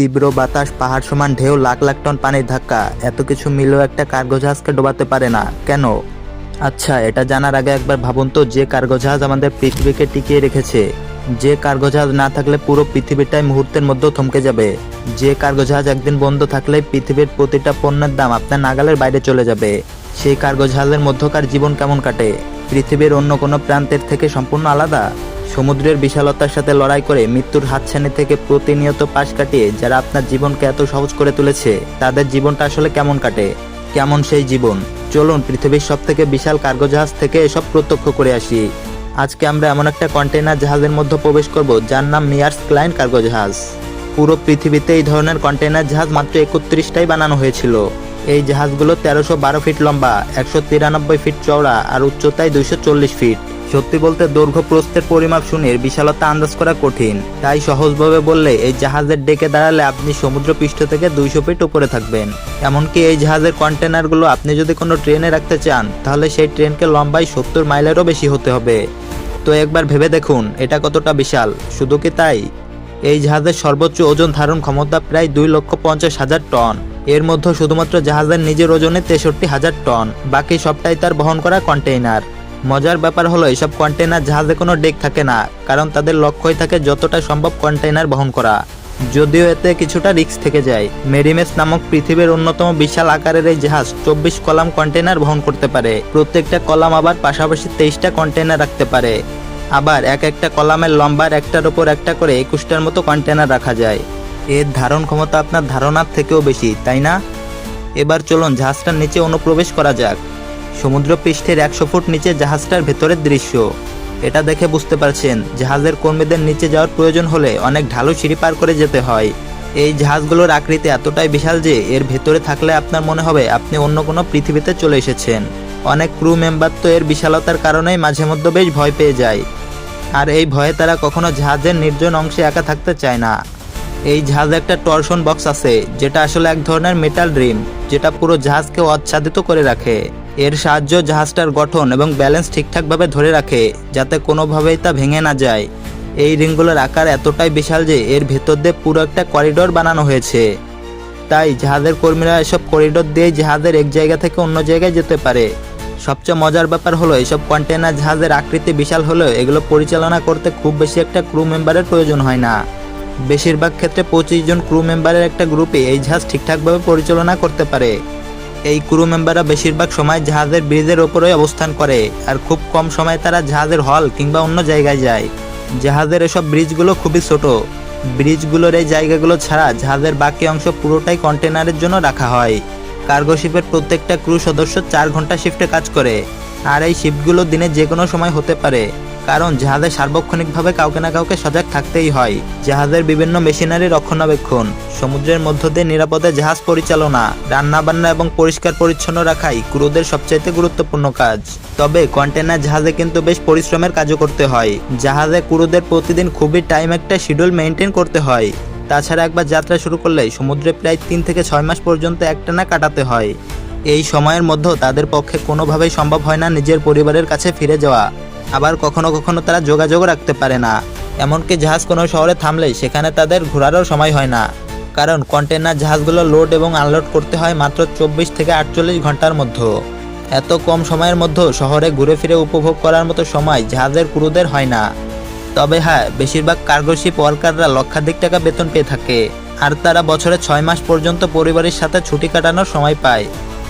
তীব্র বাতাস, পাহাড় সমান ঢেউ, লাখ লাখ টন পানির ধাক্কা। এত কিছু মিলেও একটা কার্গো জাহাজকে ডোবাতে পারে না। কেন? আচ্ছা এটা জানার আগে একবার ভাবুন তো, যে কার্গো জাহাজ আমাদের পৃথিবীকে টিকিয়ে রেখেছে। যে কার্গো জাহাজ না থাকলে পুরো পৃথিবীটাই মুহূর্তের মধ্যে থমকে যাবে। যে কার্গো জাহাজ একদিন বন্ধ থাকলে পৃথিবীর প্রতিটা পণ্যের দাম আপনার নাগালের বাইরে চলে যাবে। সেই কার্গো জাহাজের মধ্যকার জীবন কেমন কাটে? পৃথিবীর অন্য কোনো প্রান্তের থেকে সম্পূর্ণ আলাদা? সমুদ্রের বিশালতার সাথে লড়াই করে মৃত্যুর হাতছানি থেকে প্রতিনিয়ত পাশ কাটিয়ে যারা আপনার জীবনকে এত সহজ করে তুলেছে, তাদের জীবনটা আসলে কেমন কাটে? কেমন সেই জীবন? চলুন পৃথিবীর সব থেকে বিশাল কার্গো জাহাজ থেকে এসব প্রত্যক্ষ করে আসি। আজকে আমরা এমন একটা কন্টেইনার জাহাজের মধ্যে প্রবেশ করব, যার নাম মিয়ার্স ক্লাইন কার্গো জাহাজ। পুরো পৃথিবীতে এই ধরনের কন্টেনার জাহাজ মাত্র একত্রিশটাই বানানো হয়েছিল। এই জাহাজগুলো তেরোশো বারো ফিট লম্বা, একশো তিরানব্বই ফিট চওড়া আর উচ্চতায় দুইশো চল্লিশ ফিট। সত্যি বলতে দৈর্ঘ্য প্রস্থের পরিমাপ শুনে বিশালতা আন্দাজ করা কঠিন। তাই সহজভাবে বললে, এই জাহাজের ডেকে দাঁড়ালে আপনি সমুদ্র পৃষ্ঠ থেকে দুইশো ফিট উপরে থাকবেন। এমনকি এই জাহাজের কন্টেনারগুলো আপনি যদি কোনো ট্রেনে রাখতে চান, তাহলে সেই ট্রেনকে লম্বায় সত্তর মাইলেরও বেশি হতে হবে। তো একবার ভেবে দেখুন, এটা কতটা বিশাল। শুধু কি তাই? এই জাহাজের সর্বোচ্চ ওজন ধারণ ক্ষমতা প্রায় দুই লক্ষ পঞ্চাশ হাজার টন। এর মধ্যে শুধুমাত্র জাহাজের নিজের ওজনে তেষট্টি হাজার টন। বাকি সবটাই তার বহন করা কন্টেইনার। মজার ব্যাপার হলো, এসব কন্টেইনার জাহাজে কোনো ডেক থাকে না, কারণ তাদের লক্ষ্যই থাকে যতটা সম্ভব কন্টেইনার বহন করা। যদিও এতে কিছুটা রিস্ক থেকে যায়। মেরিমেস নামক পৃথিবীর অন্যতম বিশাল আকারের এই জাহাজ চব্বিশ কলাম কন্টেইনার বহন করতে পারে। প্রত্যেকটা কলাম আবার পাশাপাশি তেইশটা কন্টেইনার রাখতে পারে। আবার এক একটা কলামের লম্বার একটার ওপর একটা করে একুশটার মতো কন্টেনার রাখা যায়। এর ধারণ ক্ষমতা আপনার ধারণার থেকেও বেশি, তাই না? এবার চলুন জাহাজটার নিচে অনুপ্রবেশ করা যাক। সমুদ্র পৃষ্ঠের একশো ফুট নিচে জাহাজটার ভেতরের দৃশ্য। এটা দেখে বুঝতে পারছেন, জাহাজের কর্মীদের নিচে যাওয়ার প্রয়োজন হলে অনেক ঢালু সিঁড়ি পার করে যেতে হয়। এই জাহাজগুলোর আকৃতি এতটাই বিশাল যে এর ভেতরে থাকলে আপনার মনে হবে আপনি অন্য কোনো পৃথিবীতে চলে এসেছেন। অনেক ক্রু মেম্বার তো এর বিশালতার কারণেই মাঝে মধ্যে বেশ ভয় পেয়ে যায়। আর এই ভয়ে তারা কখনো জাহাজের নির্জন অংশে একা থাকতে চায় না। এই জাহাজে একটা টর্শন বক্স আছে, যেটা আসলে এক ধরনের মেটাল ড্রিম যেটা পুরো জাহাজকে আচ্ছাদিত করে রাখে। এর সাহায্য জাহাজটার গঠন এবং ব্যালেন্স ঠিকঠাকভাবে ধরে রাখে, যাতে কোনোভাবেই তা ভেঙে না যায়। এই রিংগুলোর আকার এতটাই বিশাল যে এর ভেতর দিয়ে পুরো একটা করিডোর বানানো হয়েছে। তাই জাহাজের কর্মীরা এসব করিডোর দিয়ে জাহাজের এক জায়গা থেকে অন্য জায়গায় যেতে পারে। সবচেয়ে মজার ব্যাপার হলো, এসব কন্টেনার জাহাজের আকৃতি বিশাল হলেও এগুলো পরিচালনা করতে খুব বেশি একটা ক্রু মেম্বারের প্রয়োজন হয় না। বেশিরভাগ ক্ষেত্রে পঁচিশ জন ক্রু মেম্বারের একটা গ্রুপে এই জাহাজ ঠিকঠাকভাবে পরিচালনা করতে পারে। এই ক্রু মেম্বাররা বেশিরভাগ সময় জাহাজের ব্রিজের ওপরেই অবস্থান করে আর খুব কম সময় তারা জাহাজের হল কিংবা অন্য জায়গায় যায়। জাহাজের এসব ব্রিজগুলো খুবই ছোট। ব্রিজগুলোর এই জায়গাগুলো ছাড়া জাহাজের বাকি অংশ পুরোটাই কন্টেনারের জন্য রাখা হয়। কার্গো শিপের প্রত্যেকটা ক্রু সদস্য চার ঘণ্টা শিফটে কাজ করে। আর এই শিপগুলো দিনে যে কোনো সময় হতে পারে। কারণ জাহাজে সার্বক্ষণিকভাবে কাউকে না কাউকে সজাগ থাকতেই হয়। জাহাজের বিভিন্ন মেশিনারি রক্ষণাবেক্ষণ, সমুদ্রের মধ্য দিয়ে নিরাপদে জাহাজ পরিচালনা, রান্নাবান্না এবং পরিষ্কার পরিচ্ছন্ন রাখাই ক্রুদের সবচাইতে গুরুত্বপূর্ণ কাজ। তবে কন্টেনার জাহাজে কিন্তু বেশ পরিশ্রমের কাজও করতে হয়। জাহাজে ক্রুদের প্রতিদিন খুবই টাইম একটা শিডিউল মেনটেন করতে হয়। তাছাড়া একবার যাত্রা শুরু করলে সমুদ্রে প্রায় তিন থেকে ছয় মাস পর্যন্ত একটানা কাটাতে হয়। এই সময়ের মধ্যেও তাদের পক্ষে কোনোভাবেই সম্ভব হয় না নিজের পরিবারের কাছে ফিরে যাওয়া। আবার কখনো কখনো তারা যোগাযোগ রাখতে পারে না। এমনকি জাহাজ কোনো শহরে থামলে সেখানে তাদের ঘোরারও সময় হয় না। কারণ কন্টেনার জাহাজগুলো লোড এবং আনলোড করতে হয় মাত্র চব্বিশ থেকে আটচল্লিশ ঘণ্টার মধ্যে। এত কম সময়ের মধ্যেও শহরে ঘুরে ফিরে উপভোগ করার মতো সময় জাহাজের ক্রুদের হয় না। তবে হ্যাঁ বেশিরভাগ কার্গোশিপ ওয়ার্কাররা লক্ষাধিক টাকা বেতন পেয়ে থাকে। আর তারা বছরে ছয় মাস পর্যন্ত পরিবারের সাথে ছুটি কাটানোর সময় পায়।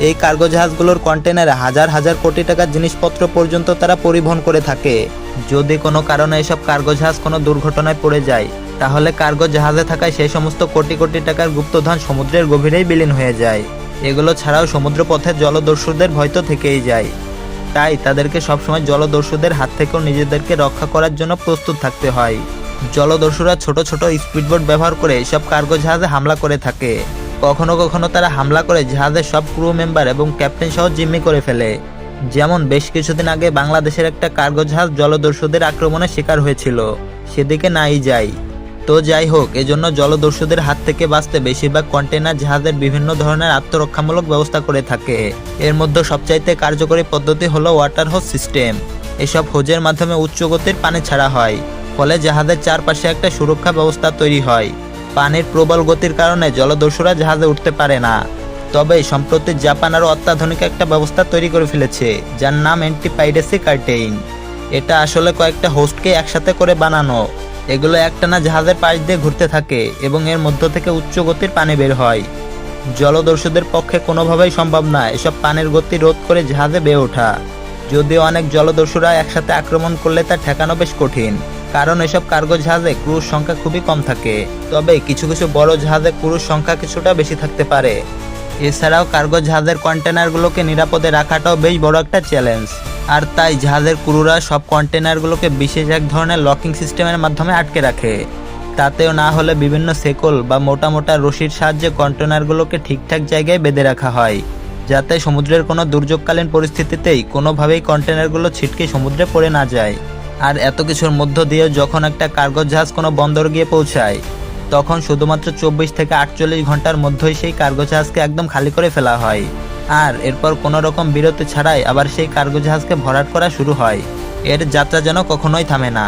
এই কার্গো জাহাজগুলোর কন্টেনারে হাজার হাজার কোটি টাকার জিনিসপত্র পর্যন্ত তারা পরিবহন করে থাকে। যদি কোনো কারণে এসব কার্গো জাহাজ কোনো দুর্ঘটনায় পড়ে যায়, তাহলে কার্গো জাহাজে থাকায় সেই সমস্ত কোটি কোটি টাকার গুপ্তধন সমুদ্রের গভীরেই বিলীন হয়ে যায়। এগুলো ছাড়াও সমুদ্রপথে জলদস্যুদের ভয় তো থেকেই যায়। তাই তাদেরকে সবসময় জলদস্যুদের হাত থেকেও নিজেদেরকে রক্ষা করার জন্য প্রস্তুত থাকতে হয়। জলদস্যুরা ছোট ছোট স্পিডবোট ব্যবহার করে এসব কার্গো জাহাজে হামলা করে থাকে। কখনো কখনো তারা হামলা করে জাহাজের সব ক্রু মেম্বার এবং ক্যাপ্টেন সহ জিম্মি করে ফেলে। যেমন বেশ কিছুদিন আগে বাংলাদেশের একটা কার্গো জাহাজ জলদস্যুদের আক্রমণের শিকার হয়েছিল। সেদিকে নাই যাই। তো যাই হোক, এজন্য জলদস্যুদের হাত থেকে বাঁচতে বেশিরভাগ কন্টেনার জাহাজের বিভিন্ন ধরনের আত্মরক্ষামূলক ব্যবস্থা করে থাকে। এর মধ্যে সবচাইতে কার্যকরী পদ্ধতি হলো ওয়াটার হোজ সিস্টেম এসব হোজের মাধ্যমে উচ্চ গতির পানি ছাড়া হয়, ফলে জাহাজের চারপাশে একটা সুরক্ষা ব্যবস্থা তৈরি হয়। পানির প্রবল গতির কারণে জলদস্যুরা জাহাজে উঠতে পারে না। তবে সম্প্রতি জাপান আরও অত্যাধুনিক একটা ব্যবস্থা তৈরি করে ফেলেছে, যার নাম অ্যান্টিপাইডেসি কার্টেইন এটা আসলে কয়েকটা হোস্টকে একসাথে করে বানানো। এগুলো একটানা জাহাজের পাশ দিয়ে ঘুরতে থাকে এবং এর মধ্য থেকে উচ্চ গতির পানি বের হয়। জলদস্যুদের পক্ষে কোনোভাবেই সম্ভব না এসব পানির গতি রোধ করে জাহাজে বেয়ে ওঠা। যদিও অনেক জলদস্যুরা একসাথে আক্রমণ করলে তা ঠেকানো বেশ কঠিন। কারণ এসব কার্গো জাহাজে ক্রুজ সংখ্যা খুবই কম থাকে। তবে কিছু কিছু বড় জাহাজে ক্রুজ সংখ্যা কিছুটা বেশি থাকতে পারে। এছাড়াও কার্গো জাহাজের কন্টেনারগুলোকে নিরাপদে রাখাটাও বেশ বড় একটা চ্যালেঞ্জ। আর তাই জাহাজের ক্রুরা সব কন্টেনারগুলোকে বিশেষ এক ধরনের লকিং সিস্টেমের মাধ্যমে আটকে রাখে। তাতেও না হলে বিভিন্ন সেকল বা মোটা মোটা রশির সাহায্যে কন্টেনারগুলোকে ঠিকঠাক জায়গায় বেঁধে রাখা হয়, যাতে সমুদ্রের কোনো দুর্যোগকালীন পরিস্থিতিতেই কোনোভাবেই কন্টেনারগুলো ছিটকে সমুদ্রে পড়ে না যায়। আর এত কিছুর মধ্য দিয়েও যখন একটা কার্গো জাহাজ কোনো বন্দর গিয়ে পৌঁছায়, তখন শুধুমাত্র চব্বিশ থেকে আটচল্লিশ ঘণ্টার মধ্যেই সেই কার্গো জাহাজকে একদম খালি করে ফেলা হয়। আর এরপর কোনো রকম বিরতি ছাড়াই আবার সেই কার্গো জাহাজকে ভরাট করা শুরু হয়। এর যাত্রা যেন কখনোই থামে না।